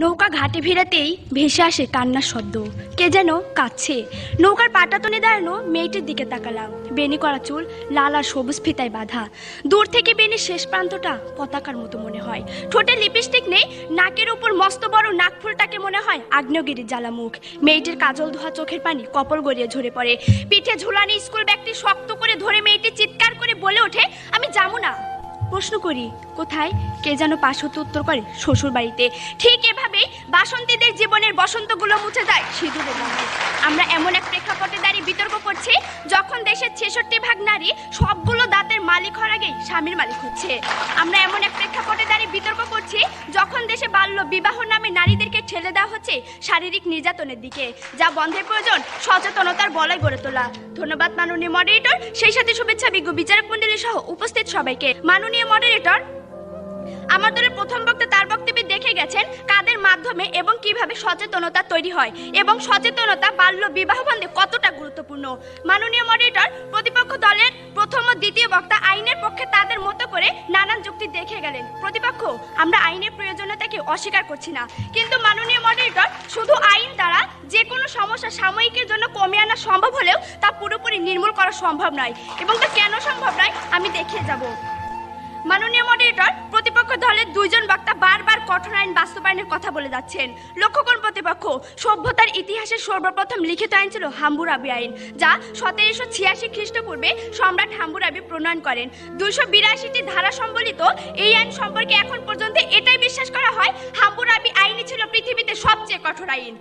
নৌকা ঘাটে ফেরাতেই ভেসে আসে কান্নার শব্দ। কে যেন কাচ্ছে নৌকার পাটাতনে দাঁড়ানো মেয়েটির দিকে তাকালাম। বেনি করা চুল লাল আর সবুজ ফিতায় বাঁধা। দূর থেকে বেনির শেষ প্রান্তটা পতাকার মতো মনে হয়। ঠোঁটে লিপস্টিক নেই, নাকের উপর মস্ত বড় নাকফুলটাকে মনে হয় আগ্নেয়গিরির জ্বালা মুখ। মেয়েটির কাজল ধোয়া চোখের পানি কপল গড়িয়ে ঝরে পড়ে। পিঠে ঝুলানি স্কুল ব্যাগটি শক্ত করে ধরে মেয়েটি চিৎকার করে বলে ওঠে, আমি যাব না। প্রশ্ন করি, কোথায়? কে যেন পাশ হতে উত্তর করে শ্বশুর বাড়িতে ঠিক এভাবেই বাসন্তীদের জীবনের বসন্তগুলো মুছে যায় রঙে। আমরা এমন এক প্রেক্ষাপটে দাঁড়িয়ে বিতর্ক করছি, যখন দেশের ছেষট্টি ভাগ নারী সবগুলো দাঁতের মালিক আগেই স্বামীর মালিক হচ্ছে। আমরা এমন এক প্রেক্ষাপটে দাঁড়িয়ে বিতর্ক করছি, যখন দেশে বাল্য বিবাহ নামে নারীদেরকে ঠেলে দেওয়া হচ্ছে শারীরিক নির্যাতনের দিকে, যা বন্ধের প্রয়োজন, সচেতনতার বলয় গড়ে তোলা। ধন্যবাদ, মাননীয় মডারেটর সেই সাথে শুভেচ্ছা, বিজ্ঞ বিচারক মন্ডলী সহ উপস্থিত সবাইকে। মাননীয় মডারেটর আমার দলের প্রথম বক্তা তার বক্তব্যে দেখে গেছেন কাদের মাধ্যমে এবং কীভাবে সচেতনতা তৈরি হয় এবং সচেতনতা বাল্য বিবাহ বন্ধে কতটা গুরুত্বপূর্ণ। মাননীয় মডারেটর প্রতিপক্ষ দলের প্রথম ও দ্বিতীয় বক্তা আইনের পক্ষে করে নানান যুক্তি দেখে গেলেন। প্রতিপক্ষ, আমরা আইনের প্রয়োজনীয়তাকে অস্বীকার করছি না। কিন্তু মাননীয় মডারেটর, শুধু আইন দ্বারা যে কোনো সমস্যা সাময়িকের জন্য কমে আনা সম্ভব হলেও তা পুরোপুরি নির্মূল করা সম্ভব নয় এবং তা কেন সম্ভব নয় আমি দেখিয়ে যাব। মাননীয় মডারেটর, প্রতিপক্ষ দলের দুইজন বক্তা বারবার কঠোর আইন বাস্তবায়নের কথা বলে যাচ্ছেন। লক্ষ্য করুন প্রতিপক্ষ, সভ্যতার ইতিহাসের সর্বপ্রথম লিখিত আইন ছিল হাম্বুরাবি আইন, যা সতেরোশো ছিয়াশি খ্রিস্টপূর্বে সম্রাট হাম্বুরাবি প্রণয়ন করেন। দুইশো বিরাশিটি ধারা সম্বলিত এই আইন সম্পর্কে এখন পর্যন্ত এটাই বিশ্বাস করা হয় হাম্বুরাবি আইনই ছিল পৃথিবীতে সবচেয়ে কঠোর আইন।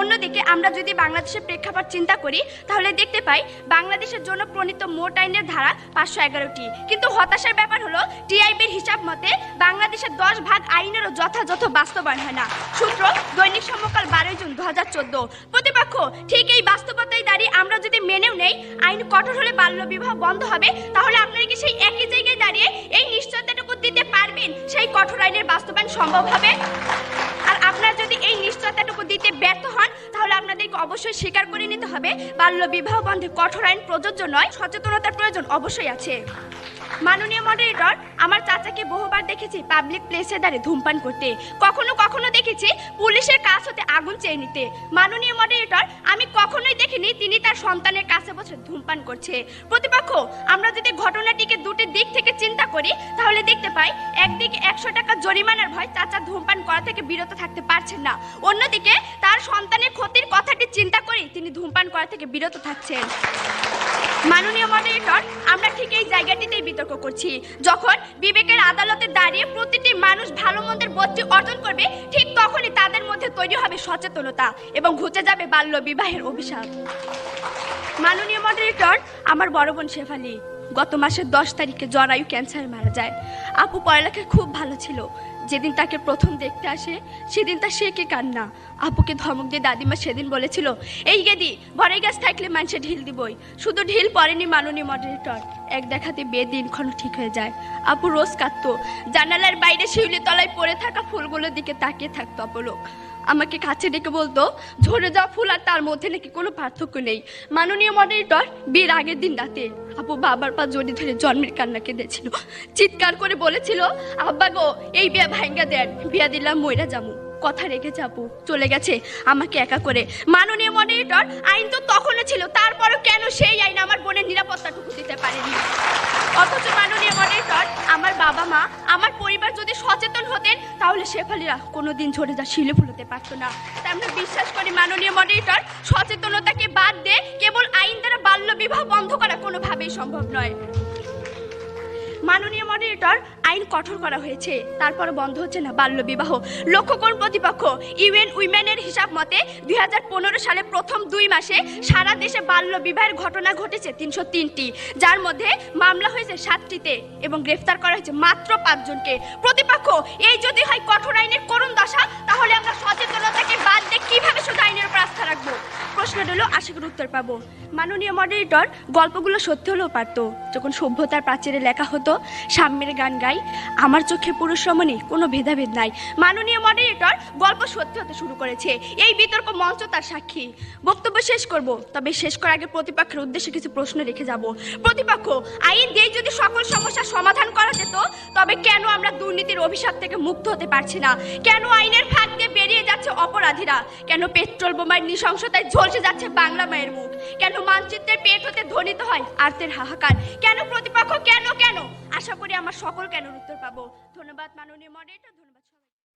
অন্যদিকে আমরা যদি বাংলাদেশের প্রেক্ষাপট চিন্তা করি, তাহলে দেখতে পাই বাংলাদেশের জন্য প্রণীত মোট আইনের ধারা পাঁচশো এগারোটি। কিন্তু হতাশার ব্যাপার হলো, টিআইবির হিসাব মতে বাংলাদেশের দশ ভাগ আইনেরও যথাযথ বাস্তবায়ন হয় না। সূত্র দৈনিক সমকাল বারোই জুন দু হাজার চোদ্দ। প্রতিপক্ষ, ঠিক এই বাস্তবতায় দাঁড়িয়ে আমরা যদি মেনেও নেই, আইন কঠোর হলে বাল্য বিবাহ বন্ধ হবে, তাহলে আপনারা কি সেই একই জায়গায় দাঁড়িয়ে এই নিশ্চয়তাটুকু দিতে পারবেন? সেই কঠোর আইনের বাস্তবায়ন সম্ভব হবে? আর আপনারা যদি এই নিশ্চয়তাটুকু দিতে ব্যর্থ হন অবশ্যই স্বীকার করে নিতে হবে, বাল্য বিবাহ বন্ধে কঠোর আইন প্রযোজ্য নয়, সচেতনতার প্রয়োজন অবশ্যই আছে। মাননীয় মডারেটর আমার চাচাকে বহুবার দেখেছি পাবলিক প্লেসে দাঁড়িয়ে ধূমপান করতে। কখনো কখনো দেখেছি পুলিশের কাছ হতে আগুন চেয়ে নিতে। মাননীয় মডারেটর আমি কখনোই দেখিনি তিনি তার সন্তানের কাছে বসে ধূমপান করছে। প্রতিপক্ষ, আমরা যদি ঘটনাটিকে দুটি দিক থেকে চিন্তা করি, তাহলে দেখতে পাই, একদিকে একশো টাকা জরিমানার ভয় চাচা ধূমপান করা থেকে বিরত থাকতে পারছেন না। অন্যদিকে, তার সন্তানের ধূমপান করা থেকে বিরত থাকছেন। মাননীয় মডারেটর আমরা ঠিক এই জায়গাটিতেই বিতর্ক করছি। যখন বিবেকের আদালতে দাঁড়িয়ে প্রতিটি মানুষ ভালো মন্দের বোধটি অর্জন করবে, ঠিক তখনই তাদের মধ্যে তৈরি হবে সচেতনতা এবং ঘুচে যাবে বাল্য বিবাহের অভিশাপ। মাননীয় মডারেটর আমার বড় বোন শেফালি, গত মাসের দশ তারিখে জরায়ু ক্যান্সারে মারা যায়। আপু পড়ালেখায় খুব ভালো ছিল। যেদিন তাকে প্রথম দেখতে আসে, সেদিন তার সে কে কান্না। আপুকে ধমক দিয়ে দাদিমা সেদিন বলেছিল, এই গেদি ভরে গাছ থাকলে মানুষে ঢিল দিবই। শুধু ঢিল পড়েনি মাননীয় মডারেটর এক দেখাতে বিয়ে দিনক্ষণ ঠিক হয়ে যায়। আপু রোজ কাঁদতো। জানালার বাইরে শিউলি তলায় পড়ে থাকা ফুলগুলোর দিকে তাকিয়ে থাকতো অপলোক আমাকে কাছে ডেকে বলতো, ঝরে যাওয়া ফুল আর তার মধ্যে নাকি কোনো পার্থক্য নেই। মাননীয় মডারেটর বিয়ের আগের দিন রাতে। আপু বাবার পা জড়ি ধরে জন্মের কান্না কেঁদেছিল। চিৎকার করে বলেছিল, আব্বা গো, এই বিয়া ভাঙ্গা দেন, বিয়া দিলাম ময়রা যাব কথা রেখে যাব। চলে গেছে আমাকে একা করে। মাননীয় মডারেটর, আইন তো তখনও ছিল, তারপরও কেন সেই আইন আমার বোনের নিরাপত্তাটুকু দিতে পারেনি? অথচ মাননীয় মডারেটর, আমার বাবা মা, আমার পরিবার যদি সচেতন হতেন, তাহলে শেফালিরা কোনোদিন ঝরে যা শিলে ফুলোতে পারতো না। তাই আমরা বিশ্বাস করি মাননীয় মডারেটর, সচেতনতাকে বাদ দিয়ে কেবল আইন দ্বারা বাল্য বিবাহ বন্ধ করা কোনোভাবেই সম্ভব নয়। মাননীয় মডারেটর আইন কঠোর করা হয়েছে। তারপর বন্ধ হচ্ছে না বাল্য বিবাহ লক্ষ্য করুন প্রতিপক্ষ ইউএন উইমেনের হিসাব মতে দু হাজার পনেরো সালে প্রথম দুই মাসে সারা দেশে বাল্য বিবাহের ঘটনা ঘটেছে তিনশো তিনটি। যার মধ্যে মামলা হয়েছে সাতটিতে এবং গ্রেফতার করা হয়েছে মাত্র পাঁচজনকে। প্রতিপক্ষ, এই যদি হয় কঠোর আইনের করুণ দশা, তাহলে আমরা সচেতনতাকে বাদ দিয়ে কীভাবে শুধু আইনের উপর আস্থা রাখব? প্রশ্নটা হলো আশা করি উত্তর পাবো। মাননীয় মডারেটর গল্পগুলো সত্যি হলেও পারতো। যখন সভ্যতার প্রাচীরে লেখা হতো, সাম্যের গান গাই আমার চোখে পুরুষ রমণী কোনো ভেদাভেদ নাই। মাননীয় মডারেটর গল্প সত্যি হতে শুরু করেছে। এই বিতর্ক মঞ্চ তার সাক্ষী। বক্তব্য শেষ করব, তবে শেষ করার আগে প্রতিপক্ষের উদ্দেশ্যে কিছু প্রশ্ন রেখে যাব। প্রতিপক্ষ, আইন দিয়ে যদি সকল সমস্যার সমাধান করা যেত, তবে কেন আমরা দুর্নীতির অভিশাপ থেকে মুক্ত হতে পারছি না? কেন আইনের ফাঁক দিয়ে বেরিয়ে যাচ্ছে অপরাধীরা? কেন পেট্রোল বোমায় নৃশংসতায় ঝলসে যাচ্ছে বাংলা মায়ের মুখ? কেন মানচিত্রের পেট হতে ধ্বনিত হয়? আর্তের হাহাকার। কেন প্রতিপক্ষ? কেন কেন? আশা করি আমার সকল কেন উত্তর পাবো। ধন্যবাদ, মাননীয় মডারেটর